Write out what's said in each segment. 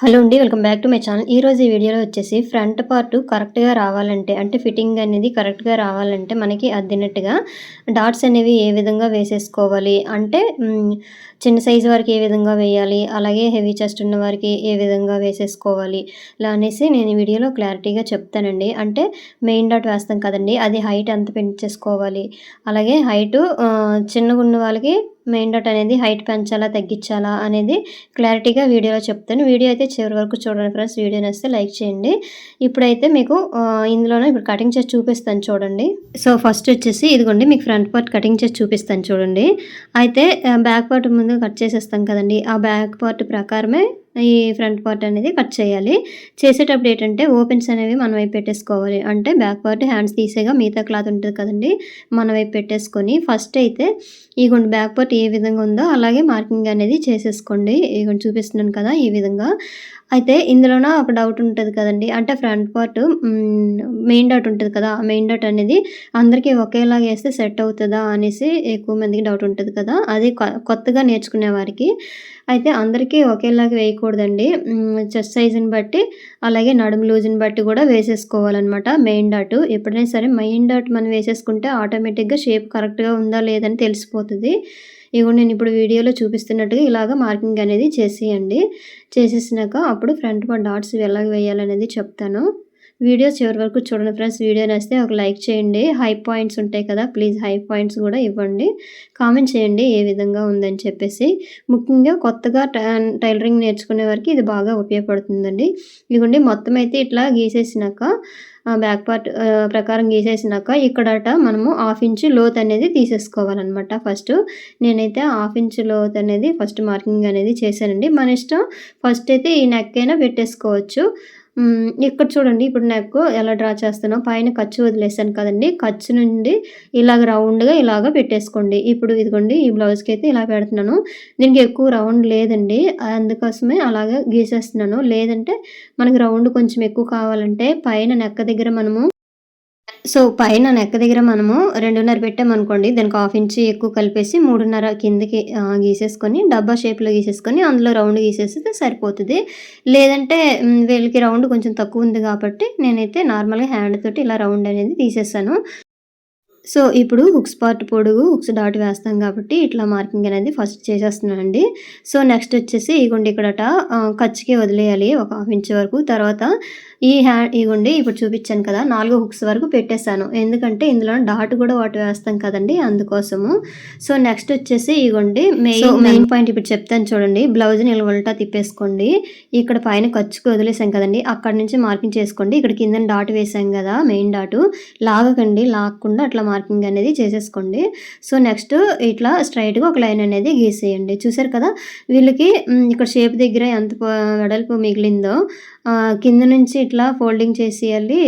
Hello అండి welcome back to my channel. ఈ రోజు ఈ వీడియోలో వచ్చేసి ఫ్రంట్ పార్ట్ కరెక్ట్గా రావాలంటే అంటే ఫిట్టింగ్ అనేది కరెక్ట్గా రావాలంటే మనకి అద్దినట్టుగా డాట్స్ అనేవి ఏ విధంగా వేసేసుకోవాలి అంటే చిన్న సైజు వారికి ఏ విధంగా వేయాలి అలాగే హెవీ చెస్ట్ ఉన్న వారికి ఏ విధంగా వేసేసుకోవాలి ఇలా అనేసి నేను ఈ వీడియోలో క్లారిటీగా చెప్తానండి. అంటే మెయిన్ డాట్ వేస్తాం కదండి అది హైట్ ఎంత పెంచేసుకోవాలి అలాగే హైటు చిన్నగా ఉన్న వాళ్ళకి మెయిన్ డాట్ అనేది హైట్ పెంచాలా తగ్గించాలా అనేది క్లారిటీగా వీడియోలో చెప్తాను. వీడియో అయితే చివరి వరకు చూడండి ఫ్రెండ్స్. వీడియో నచ్చితే లైక్ చేయండి. ఇప్పుడైతే మీకు ఇందులోనే ఇప్పుడు కటింగ్ చేసి చూపిస్తాను చూడండి. సో ఫస్ట్ వచ్చేసి ఇదిగోండి మీకు ఫ్రంట్ పార్ట్ కటింగ్ చేసి చూపిస్తాను చూడండి. అయితే బ్యాక్ పార్ట్ ముందు కట్ చేసేస్తాం కదండి. ఆ బ్యాక్ పార్ట్ ప్రకారమే ఈ ఫ్రంట్ పార్ట్ అనేది కట్ చేయాలి. చేసేటప్పుడు ఏంటంటే ఓపెన్స్ అనేవి మన వైపు పెట్టేసుకోవాలి. అంటే బ్యాక్ పార్ట్ హ్యాండ్స్ తీసేగా మిగతా క్లాత్ ఉంటుంది కదండి మన వైపు పెట్టేసుకొని ఫస్ట్ అయితే ఇగోండి బ్యాక్ పార్ట్ ఏ విధంగా ఉందో అలాగే మార్కింగ్ అనేది చేసేసుకోండి. ఇగోండి చూపిస్తున్నాను కదా ఈ విధంగా. అయితే ఇందులోన ఒక డౌట్ ఉంటుంది కదండి అంటే ఫ్రంట్ పార్ట్ మెయిన్ డాట్ ఉంటుంది కదా ఆ మెయిన్ డాట్ అనేది అందరికీ ఒకేలాగా వేస్తే సెట్ అవుతుందా అనేసి ఎక్కువ మందికి డౌట్ ఉంటుంది కదా. అది కొ- కొత్తగా నేర్చుకునే వారికి అయితే అందరికీ ఒకేలాగా వేయకూడదండి. చెస్ట్ సైజుని బట్టి అలాగే నడుము లూజుని బట్టి కూడా వేసేసుకోవాలన్నమాట మెయిన్ డాట్. ఎప్పుడైనా సరే మెయిన్ డాట్ మనం వేసేసుకుంటే ఆటోమేటిక్గా షేప్ కరెక్ట్గా ఉందా లేదని తెలిసిపోతుంది. ఇగో నేను ఇప్పుడు వీడియోలో చూపిస్తున్నట్టుగా ఇలాగ మార్కింగ్ అనేది చేసేయండి. చేసేసినాక అప్పుడు ఫ్రంట్ మా డాట్స్ ఎలాగ వేయాలనేది చెప్తాను. వీడియో చివరి వరకు చూడండి ఫ్రెండ్స్. వీడియో నచ్చితే ఒక లైక్ చేయండి. హై పాయింట్స్ ఉంటాయి కదా ప్లీజ్ హై పాయింట్స్ కూడా ఇవ్వండి. కామెంట్ చేయండి ఏ విధంగా ఉందని చెప్పేసి. ముఖ్యంగా కొత్తగా టై- టైలరింగ్ నేర్చుకునే వారికి ఇది బాగా ఉపయోగపడుతుందండి. ఇదిగోండి మొత్తం అయితే ఇట్లా గీసేసినాక బ్యాక్ పార్ట్ ప్రకారం గీసేసినాక ఇక్కడట మనము హాఫ్ ఇంచ్ లోత్ అనేది తీసేసుకోవాలన్నమాట ఫస్ట్ నేనైతే హాఫ్ ఇంచ్ లోత్ అనేది ఫస్ట్ మార్కింగ్ అనేది చేశానండి. మన ఇష్టం ఫస్ట్ అయితే ఈ నెక్ అయినా పెట్టేసుకోవచ్చు. ఇక్కడ చూడండి ఇప్పుడు నెక్ ఎలా డ్రా చేస్తానో పైన ఖర్చు వదిలేసాను కదండి. ఖర్చు నుండి ఇలాగ రౌండ్గా ఇలాగ పెట్టేసుకోండి. ఇప్పుడు ఇదిగోండి ఈ బ్లౌజ్కి అయితే ఇలా పెడుతున్నాను. దీనికి ఎక్కువ రౌండ్ లేదండి. అందుకోసమే అలాగే గీసేస్తున్నాను. లేదంటే మనకి రౌండ్ కొంచెం ఎక్కువ కావాలంటే పైన నెక్క దగ్గర మనము సో పైన నెక్క దగ్గర మనము రెండున్నర పెట్టామనుకోండి దానికి హాఫ్ ఇంచి ఎక్కువ కలిపేసి మూడున్నర కిందకి గీసేసుకొని డబ్బా షేప్లో గీసేసుకొని అందులో రౌండ్ గీసేస్తే సరిపోతుంది. లేదంటే వీళ్ళకి రౌండ్ కొంచెం తక్కువ ఉంది కాబట్టి నేనైతే నార్మల్గా హ్యాండ్ తోటి ఇలా రౌండ్ అనేది తీసేసాను. సో ఇప్పుడు హుక్స్ పార్ట్ పొడుగు హుక్స్ డాట్ వేస్తాం కాబట్టి ఇట్లా మార్కింగ్ అనేది ఫస్ట్ చేసేస్తున్నానండి. సో నెక్స్ట్ వచ్చేసి ఇగుండి ఇక్కడట ఆ, ఖర్చుకి వదిలేయాలి ఒక హాఫ్ ఇంచ్ వరకు. తర్వాత ఈ హ్యాండ్ ఇగోండి ఇప్పుడు చూపించాను కదా నాలుగు హుక్స్ వరకు పెట్టేశాను. ఎందుకంటే ఇందులో డాట్ కూడా వాటి వేస్తాం కదండి అందుకోసము. సో నెక్స్ట్ వచ్చేసి ఇగోండి మెయిన్ మెయిన్ పాయింట్ ఇప్పుడు చెప్తాను చూడండి బ్లౌజ్ నిలవల్టా తిప్పేసుకోండి. ఇక్కడ పైన ఖర్చుకి వదిలేసాం కదండి అక్కడ నుంచి మార్కింగ్ చేసుకోండి. ఇక్కడ కింద డాట్ వేసాం కదా మెయిన్ డాట్ లాగకండి లాగకుండా అట్లా మార్కింగ్ అనేది చేసేసుకోండి. సో నెక్స్ట్ ఇట్లా స్ట్రైట్గా ఒక లైన్ అనేది గీసేయండి. చూసారు కదా వీళ్ళకి ఇక్కడ షేప్ దగ్గర ఎంత వెడల్పు మిగిలిందో కింద నుంచి ఇట్లా ఫోల్డింగ్ చేసేయాలి.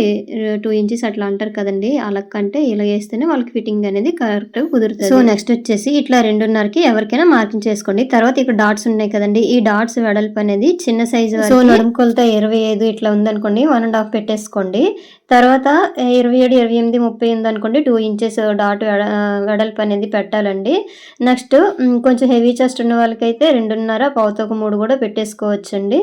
టూ ఇంచెస్ అట్లా అంటారు కదండి. అలా కంటే ఇలా వేస్తేనే వాళ్ళకి ఫిట్టింగ్ అనేది కరెక్ట్గా కుదురుతుంది. సో నెక్స్ట్ వచ్చేసి ఇట్లా రెండున్నరకి ఎవరికైనా మార్కింగ్ చేసుకోండి. తర్వాత ఇక్కడ డాట్స్ ఉన్నాయి కదండి. ఈ డాట్స్ వెడల్పు అనేది చిన్న సైజు సో నడుము కొలత ఇరవై ఐదు ఇట్లా ఉందనుకోండి. వన్ అండ్ హాఫ్ పెట్టేసుకోండి. తర్వాత ఇరవై ఏడు ఇరవై ఎనిమిది ముప్పై ఉంది అనుకోండి టూ ఇంచెస్ డాట్ వెడల్పు అనేది పెట్టాలండి. నెక్స్ట్ కొంచెం హెవీ చెస్ట్ ఉన్న వాళ్ళకైతే రెండున్నర పావుతొక మూడు కూడా పెట్టేసుకోవచ్చండి.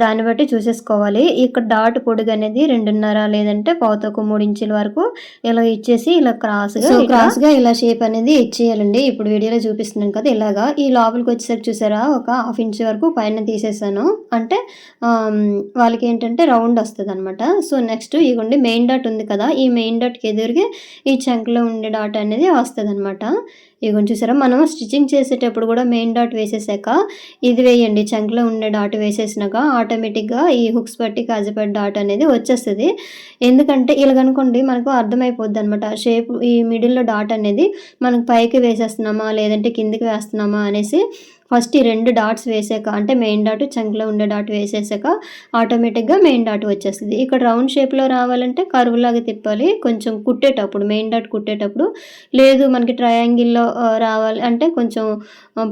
దాన్ని బట్టి చూసేసుకోవాలి. ఇక్కడ డాట్ పొడుగు అనేది రెండున్నర లేదంటే పావుతొక మూడు ఇంచుల వరకు ఇలా ఇచ్చేసి ఇలా క్రాస్గా క్రాస్గా ఇలా షేప్ అనేది ఇచ్చేయాలండి. ఇప్పుడు వీడియోలో చూపిస్తున్నాను కదా ఇలాగా. ఈ లోపలికి వచ్చేసరికి చూసారా ఒక హాఫ్ ఇంచ్ వరకు పైన తీసేసాను. అంటే వాళ్ళకి ఏంటంటే రౌండ్ వస్తుంది అనమాట సో నెక్స్ట్ ఇగోండి మెయిన్ డాట్ ఉంది కదా ఈ మెయిన్ డాట్కి ఎదురుగా ఈ చంక్లో ఉండే డాట్ అనేది వస్తుంది అనమాట ఇగో చూసారా మనం స్టిచ్చింగ్ చేసేటప్పుడు కూడా మెయిన్ డాట్ వేసేసాక ఇది వేయండి. చంక్లో ఉండే డాట్ వేసేసినాక ఆటోమేటిక్గా ఈ హుక్స్ పట్టి కాజపట్టి డాట్ అనేది వచ్చేస్తుంది. ఎందుకంటే ఇలాగనుకోండి మనకు అర్థమైపోద్ది అనమాట షేప్ ఈ మిడిల్లో డాట్ అనేది మనకు పైకి వేసేస్తున్నామా లేదంటే కిందికి వేస్తున్నామా అనేసి ఫస్ట్ ఈ రెండు డాట్స్ వేసాక అంటే మెయిన్ డాట్ చంక్లో ఉండే డాట్ వేసేసాక ఆటోమేటిక్గా మెయిన్ డాట్ వచ్చేస్తుంది. ఇక్కడ రౌండ్ షేప్లో రావాలంటే కరువులాగా తిప్పాలి. కొంచెం కుట్టేటప్పుడు మెయిన్ డాట్ కుట్టేటప్పుడు. లేదు మనకి ట్రయాంగిల్లో రావాలి అంటే కొంచెం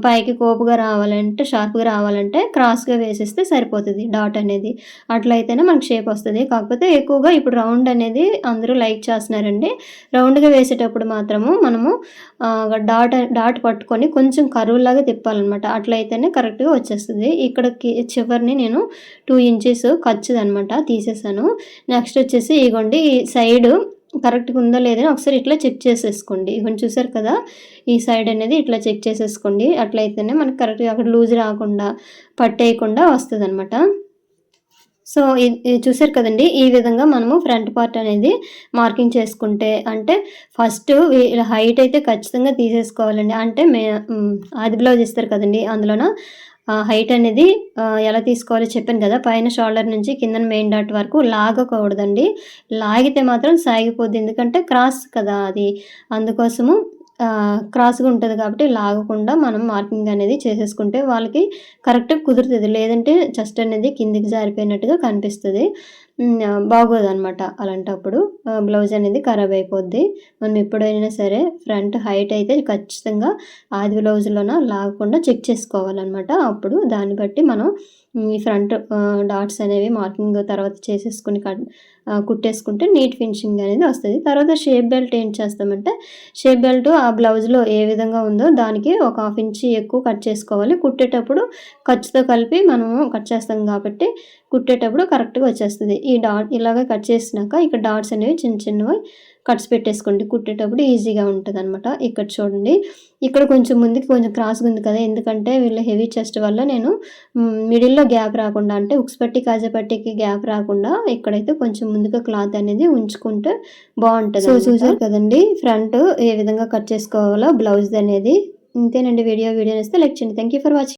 పైకి కోపుగా రావాలంటే షార్ప్గా రావాలంటే క్రాస్గా వేసేస్తే సరిపోతుంది డాట్ అనేది. అట్లయితేనే మనకి షేప్ వస్తుంది. కాకపోతే ఎక్కువగా ఇప్పుడు రౌండ్ అనేది అందరూ లైక్ చేస్తున్నారండి. రౌండ్గా వేసేటప్పుడు మాత్రము మనము డాట్ డాట్ పట్టుకొని కొంచెం కరువులాగా తిప్పాలన్నమాట. అట్లయితేనే కరెక్ట్గా వచ్చేస్తుంది. ఇక్కడికి చివరిని నేను టూ ఇంచెస్ ఖర్చుదనమాట తీసేసాను. నెక్స్ట్ వచ్చేసి ఇగోండి ఈ సైడ్ కరెక్ట్గా ఉందో లేదని ఒకసారి ఇట్లా చెక్ చేసేసుకోండి. కొంచెం చూసారు కదా ఈ సైడ్ అనేది ఇట్లా చెక్ చేసేసుకోండి. అట్లయితేనే మనకి కరెక్ట్గా అక్కడ లూజ్ రాకుండా పట్టేయకుండా వస్తుంది అనమాట సో ఇది చూసారు కదండి ఈ విధంగా మనము ఫ్రంట్ పార్ట్ అనేది మార్కింగ్ చేసుకుంటే అంటే ఫస్ట్ హైట్ అయితే ఖచ్చితంగా తీసేసుకోవాలండి. అంటే మే ఆది బ్లౌజ్ ఇస్తారు కదండి అందులోన హైట్ అనేది ఎలా తీసుకోవాలో చెప్పాను కదా పైన షోల్డర్ నుంచి కింద మెయిన్ డాట్ వరకు లాగకూడదండి. లాగితే మాత్రం సాగిపోద్ది. ఎందుకంటే క్రాస్ కదా అది. అందుకోసము క్రాస్గా ఉంటుంది కాబట్టి లాగకుండా మనం మార్కింగ్ అనేది చేసేసుకుంటే వాళ్ళకి కరెక్ట్గా కుదురుతుంది. లేదంటే చెస్ట్ అనేది కిందికి జారిపోయినట్టుగా కనిపిస్తుంది. బాగోదనమాట అలాంటప్పుడు. బ్లౌజ్ అనేది ఖరాబ్ అయిపోద్ది. మనం ఎప్పుడైనా సరే ఫ్రంట్ హైట్ అయితే ఖచ్చితంగా ఆది బ్లౌజ్లోన లాగకుండా చెక్ చేసుకోవాలన్నమాట. అప్పుడు దాన్ని బట్టి మనం ఈ ఫ్రంట్ డాట్స్ అనేవి మార్కింగ్ తర్వాత చేసేసుకుని కట్ కుట్టేసుకుంటే నీట్ ఫినిషింగ్ అనేది వస్తుంది. తర్వాత షేప్ బెల్ట్ ఏం చేస్తామంటే షేప్ బెల్ట్ ఆ బ్లౌజ్లో ఏ విధంగా ఉందో దానికి ఒక హాఫ్ ఇంచ్ ఎక్కువ కట్ చేసుకోవాలి. కుట్టేటప్పుడు ఖర్చుతో కలిపి మనము కట్ చేస్తాం కాబట్టి కుట్టేటప్పుడు కరెక్ట్గా వచ్చేస్తుంది. ఈ డాట్ ఇలాగ కట్ చేసినాక ఇక్కడ డాట్స్ అనేవి చిన్న చిన్నవి కట్స్ పెట్టేసుకోండి కుట్టేటప్పుడు ఈజీగా ఉంటుంది అనమాట ఇక్కడ చూడండి. ఇక్కడ కొంచెం ముందుకి కొంచెం క్రాస్గా ఉంది కదా. ఎందుకంటే వీళ్ళ హెవీ చెస్ట్ వల్ల నేను మిడిల్లో గ్యాప్ రాకుండా అంటే ఉక్స్ పట్టి కాజపట్టికి గ్యాప్ రాకుండా ఇక్కడైతే కొంచెం ముందుగా క్లాత్ అనేది ఉంచుకుంటే బాగుంటుంది సో చూసారు కదండి? ఫ్రంట్ ఏ విధంగా కట్ చేసుకోవాలో బ్లౌజ్ అనేది. ఇంతేనండి వీడియో. వీడియో ఇస్తే లైక్ చేయండి. Thank you for watching